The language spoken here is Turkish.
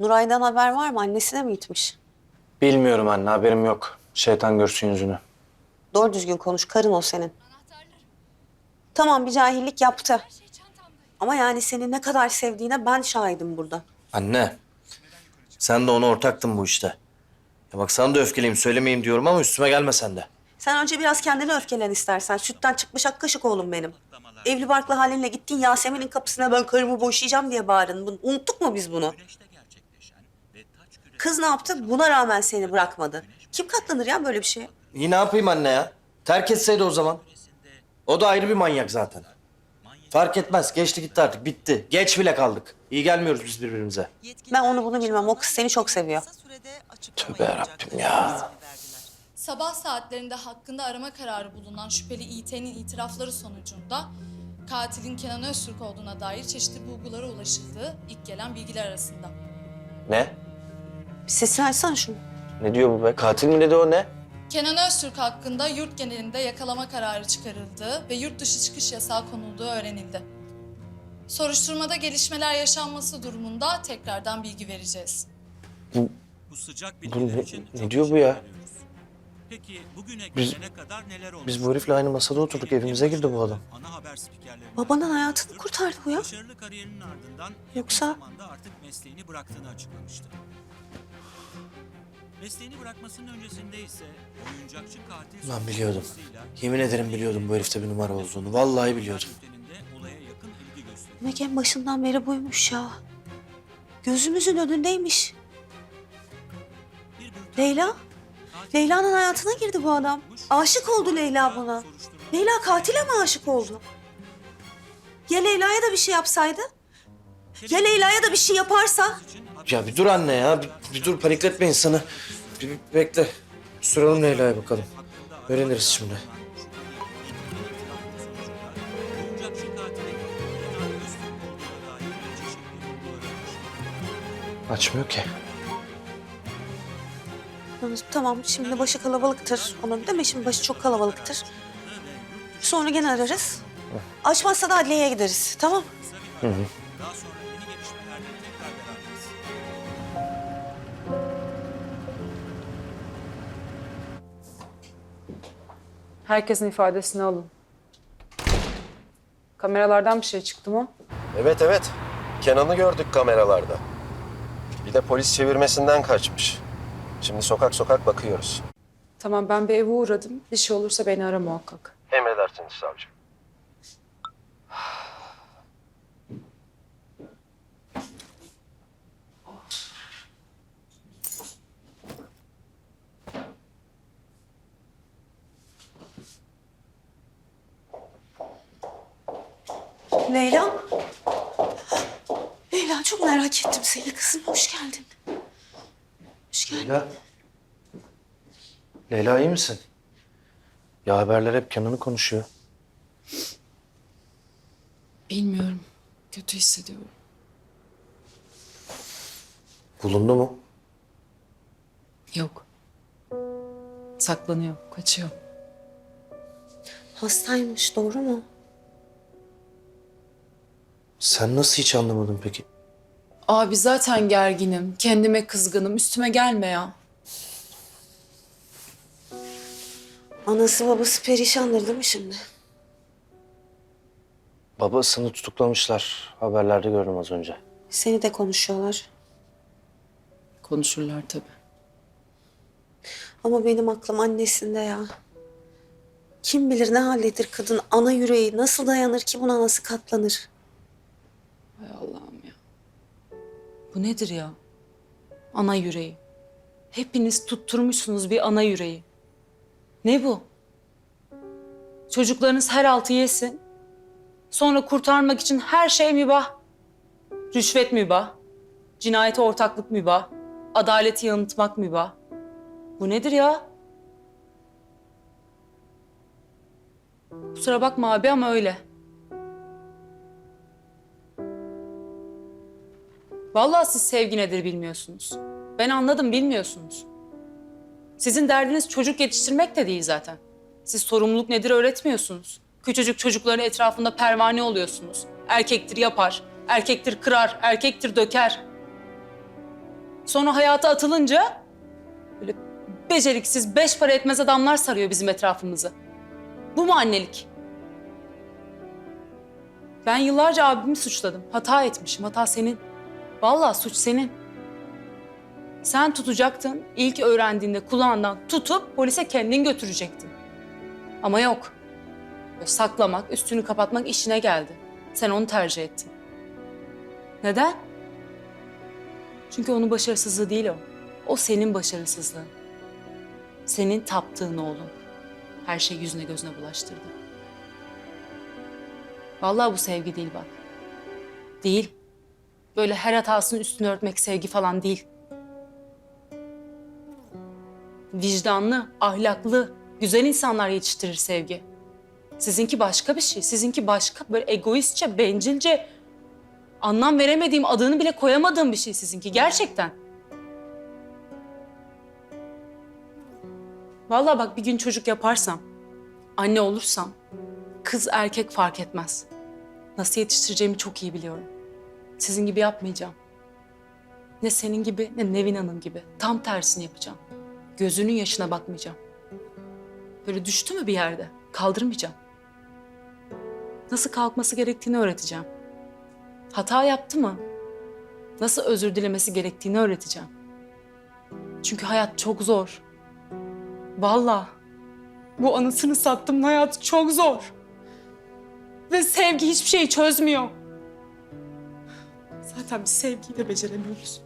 Nuray'dan haber var mı? Annesine mi gitmiş? Bilmiyorum anne haberim yok. Şeytan görsün yüzünü. Doğru düzgün konuş. Karın o senin. Tamam bir cahillik yaptı. Ama yani seni ne kadar sevdiğine ben şahidim burada. Anne. Sen de ona ortaktın bu işte. Ya bak sana da öfkeliyim söylemeyeyim diyorum ama üstüme gelme sen de. Sen önce biraz kendini öfkelen istersen. Sütten çıkmış ak kaşık oğlum benim. Evli barklı halinle gittin Yasemin'in kapısına ben karımı boşayacağım diye bağırdın. Bunu- Unuttuk mu biz bunu? Kız ne yaptı? Buna rağmen seni bırakmadı. Kim katlanır ya böyle bir şeye? İyi ne yapayım anne ya? Terk etseydi o zaman. O da ayrı bir manyak zaten. Fark etmez. Geçti gitti artık. Bitti. Geç bile kaldık. İyi gelmiyoruz biz birbirimize. Ben onu bunu bilmem. O kız seni çok seviyor. Tövbe yarabbim ya. Sabah saatlerinde hakkında arama kararı bulunan şüpheli İT'nin itirafları sonucunda katilin Kenan Öztürk olduğuna dair çeşitli bulgulara ulaşıldığı ilk gelen bilgiler arasında. Ne? Bir sesini açsana şunu. Ne diyor bu be? Katil mi dedi o ne? Kenan Öztürk hakkında yurt genelinde yakalama kararı çıkarıldığı ve yurt dışı çıkış yasağı konulduğu öğrenildi. Soruşturmada gelişmeler yaşanması durumunda tekrardan bilgi vereceğiz. Bu sıcak Bu bilgiler ne- için ne çok diyor bu teşekkür ya? ediyoruz. Peki bugüne Biz- gelene kadar neler olmuş? Biz bu herifle aynı masada oturduk. Evimize girdi bu adam. Ana haber spikerlerinden Babanın Öztürk, hayatını kurtardı bu ya. Başarılı kariyerinin ardından Yoksa- zamanda artık mesleğini bıraktığını açıklamıştı. Mesleğini bırakmasının öncesinde ise oyuncakçı katil... Lan biliyordum. Yemin ederim biliyordum bu herifte bir numara olduğunu. Vallahi biliyordum. Demek en başından beri buymuş ya. Gözümüzün önündeymiş. Leyla? Leyla'nın hayatına girdi bu adam. Aşık oldu Leyla buna. Leyla katile mi aşık oldu? Ya Leyla'ya da bir şey yapsaydı? Ya Leyla'ya da bir şey yaparsa? Ya bir dur anne ya. Bir, bir dur panikletme insanı. Bir, bekle. Soralım Leyla'ya bakalım. Öğreniriz şimdi. Açmıyor ki. Yalnız Tamam şimdi başı kalabalıktır. Onun deme şimdi başı çok kalabalıktır. Sonra gene ararız. Açmazsa da adliyeye gideriz. Tamam. Daha sonra Herkesin ifadesini alın. Kameralardan bir şey çıktı mı? Evet evet. Kenan'ı gördük kameralarda. Bir de polis çevirmesinden kaçmış. Şimdi sokak sokak bakıyoruz. Tamam ben bir eve uğradım. Bir şey olursa beni ara muhakkak. Emredersiniz savcım. Leyla. Leyla çok merak ettim seni kızım. Hoş geldin. Hoş geldin. Leyla. Leyla iyi misin? Ya haberler hep Kenan'ı konuşuyor. Bilmiyorum. Kötü hissediyorum. Bulundu mu? Yok. Saklanıyor, kaçıyor. Hastaymış doğru mu? Sen nasıl hiç anlamadın peki? Abi zaten gerginim. Kendime kızgınım. Üstüme gelme ya. Anası babası perişandır değil mi şimdi? Babasını tutuklamışlar. Haberlerde gördüm az önce. Seni de konuşuyorlar. Konuşurlar tabii. Ama benim aklım annesinde ya. Kim bilir ne halledir kadın ana yüreği nasıl dayanır ki buna nasıl katlanır? Bu nedir ya? Ana yüreği. Hepiniz tutturmuşsunuz bir ana yüreği. Ne bu? Çocuklarınız her altı yesin. Sonra kurtarmak için her şey mübah. Rüşvet mübah. Cinayete ortaklık mübah. Adaleti yanıltmak mübah. Bu nedir ya? Kusura bakma abi ama öyle. Vallahi siz sevgi nedir bilmiyorsunuz. Ben anladım bilmiyorsunuz. Sizin derdiniz çocuk yetiştirmek de değil zaten. Siz sorumluluk nedir öğretmiyorsunuz. Küçücük çocukların etrafında pervane oluyorsunuz. Erkektir yapar, erkektir kırar, erkektir döker. Sonra hayata atılınca böyle beceriksiz, beş para etmez adamlar sarıyor bizim etrafımızı. Bu mu annelik? Ben yıllarca abimi suçladım. Hata etmişim. Hata senin. Vallahi suç senin. Sen tutacaktın. ilk öğrendiğinde kulağından tutup polise kendin götürecektin. Ama yok. Böyle saklamak, üstünü kapatmak işine geldi. Sen onu tercih ettin. Neden? Çünkü onun başarısızlığı değil o. O senin başarısızlığın. Senin taptığın oğlun. Her şeyi yüzüne gözüne bulaştırdı. Vallahi bu sevgi değil bak. Değil. Böyle her hatasının üstünü örtmek sevgi falan değil. Vicdanlı, ahlaklı, güzel insanlar yetiştirir sevgi. Sizinki başka bir şey. Sizinki başka böyle egoistçe, bencilce, anlam veremediğim, adını bile koyamadığım bir şey sizinki. Gerçekten. Vallahi bak bir gün çocuk yaparsam, anne olursam, kız erkek fark etmez. Nasıl yetiştireceğimi çok iyi biliyorum. Sizin gibi yapmayacağım. Ne senin gibi ne Nevin Hanım gibi. Tam tersini yapacağım. Gözünün yaşına bakmayacağım. Böyle düştü mü bir yerde kaldırmayacağım. Nasıl kalkması gerektiğini öğreteceğim. Hata yaptı mı? Nasıl özür dilemesi gerektiğini öğreteceğim. Çünkü hayat çok zor. Vallahi bu anısını sattım hayat çok zor. Ve sevgi hiçbir şeyi çözmüyor. Zaten biz sevgiyi de beceremiyoruz.